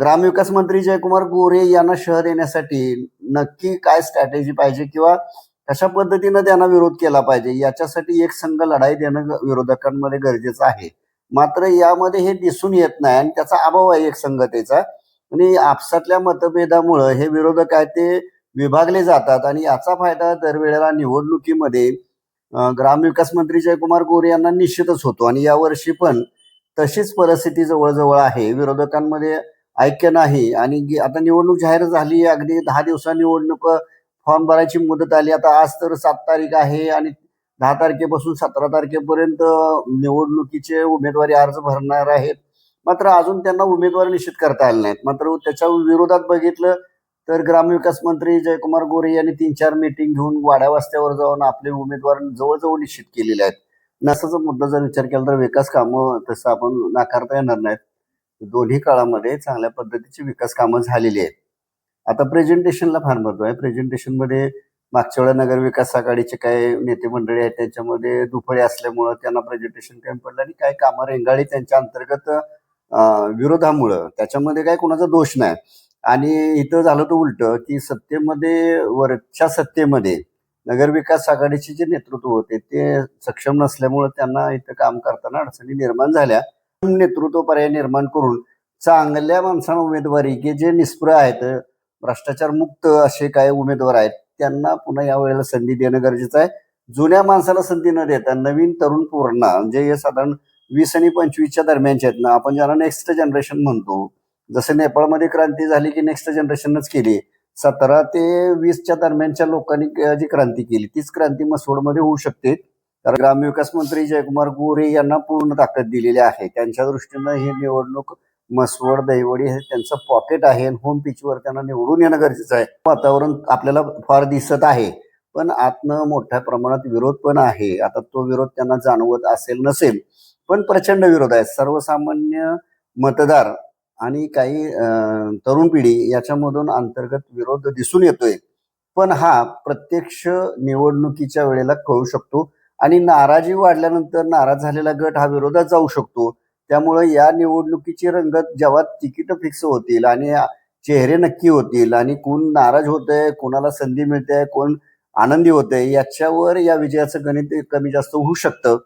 ग्रामविकास मंत्री जयकुमार गोरे यांना शहर देण्यासाठी नक्की काय स्ट्रॅटेजी पाहिजे किंवा कशा पद्धतीनं त्यांना विरोध केला पाहिजे? याच्यासाठी एक संघ लढाई देणं विरोधकांमध्ये गरजेचं आहे. मात्र यामध्ये हे दिसून येत नाही आणि त्याचा अभाव आहे एक संघतेचा. आणि आपसातल्या मतभेदामुळं हे विरोधक आहेत ते विभागले जातात आणि याचा फायदा दरवेळेला निवडणुकीमध्ये ग्रामविकास मंत्री जयकुमार गोरे यांना निश्चितच होतो. आणि यावर्षी पण तशीच परिस्थिती जवळजवळ आहे. विरोधकांमध्ये ऐक्य नाही. आणि आता निवडणूक जाहीर झाली अगदी दहा दिवसा निवडणूक फॉर्म भरायची मुदत आली. आता आज तर सात तारीख आहे आणि दहा तारखेपासून सतरा तारखेपर्यंत निवडणुकीचे उमेदवारी अर्ज भरणार आहेत. मात्र अजून त्यांना उमेदवार निश्चित करता आले नाहीत. मात्र त्याच्या विरोधात बघितलं तर ग्रामविकास मंत्री जयकुमार गोरे यांनी तीन चार मीटिंग घेऊन वाड्या वस्त्यावर जाऊन आपले उमेदवार जवळजवळ निश्चित केलेले आहेत. नसाचा मुद्दा जर विचार केला तर विकास कामं तसं आपण नाकारता येणार नाहीत. दोन्ही काळामध्ये चांगल्या पद्धतीची विकास कामं झालेली आहेत. आता प्रेझेंटेशनला फार महत्त्व आहे. प्रेझेंटेशनमध्ये मागच्या वेळेला नगर विकास आघाडीचे काही नेते मंडळी आहेत त्यांच्यामध्ये दुफळे असल्यामुळं त्यांना प्रेझेंटेशन कमी पडलं आणि काही कामं रेंगाळी त्यांच्या अंतर्गत विरोधामुळं. त्याच्यामध्ये काही कोणाचा दोष नाही. आणि इथं झालं तर उलट की सत्तेमध्ये वरच्या सत्तेमध्ये नगरविकास आघाडीचे जे नेतृत्व होते ते सक्षम नसल्यामुळं त्यांना इथं काम करताना अडचणी निर्माण झाल्या. नेतृत्व पर्याय निर्माण करून चांगल्या माणसांना उमेदवारी की जे निष्प्र आहेत भ्रष्टाचार मुक्त असे काय उमेदवार आहेत त्यांना पुन्हा या वेळेला संधी देणं गरजेचं आहे. जुन्या माणसाला संधी न देता नवीन तरुण पूर्ण म्हणजे हे साधारण वीस आणि पंचवीसच्या दरम्यानचे आहेत ना आपण ज्याला नेक्स्ट जनरेशन म्हणतो जसं नेपाळमध्ये क्रांती झाली की नेक्स्ट जनरेशनच केली सतरा ते वीसच्या दरम्यानच्या लोकांनी जी क्रांती केली तीच क्रांती मसवडमध्ये होऊ शकते. कारण ग्रामविकास मंत्री जयकुमार गोरे यांना पूर्ण ताकद दिलेली आहे. त्यांच्या दृष्टीनं ही निवडणूक मसवड दहिवडी हे त्यांचं पॉकेट आहे होम पिचवर त्यांना निवडून येणं गरजेचं आहे. वातावरण आपल्याला फार दिसत आहे पण आतनं मोठ्या प्रमाणात विरोध पण आहे. आता तो विरोध त्यांना जाणवत असेल नसेल पण प्रचंड विरोध आहे. सर्वसामान्य मतदार आणि काही तरुण पिढी याच्यामधून अंतर्गत विरोध दिसून येतोय. पण हा प्रत्यक्ष निवडणुकीच्या वेळेला कळू शकतो. आणि नाराजी वाढल्यानंतर नाराज झालेला गट हा विरोधात जाऊ शकतो. त्यामुळे या निवडणुकीची रंगत जेव्हा तिकीट फिक्स होतील आणि चेहरे नक्की होतील आणि कोण नाराज होतंय कोणाला संधी मिळते कोण आनंदी होतंय याच्यावर या विजयाचं गणित कमी जास्त होऊ शकतं.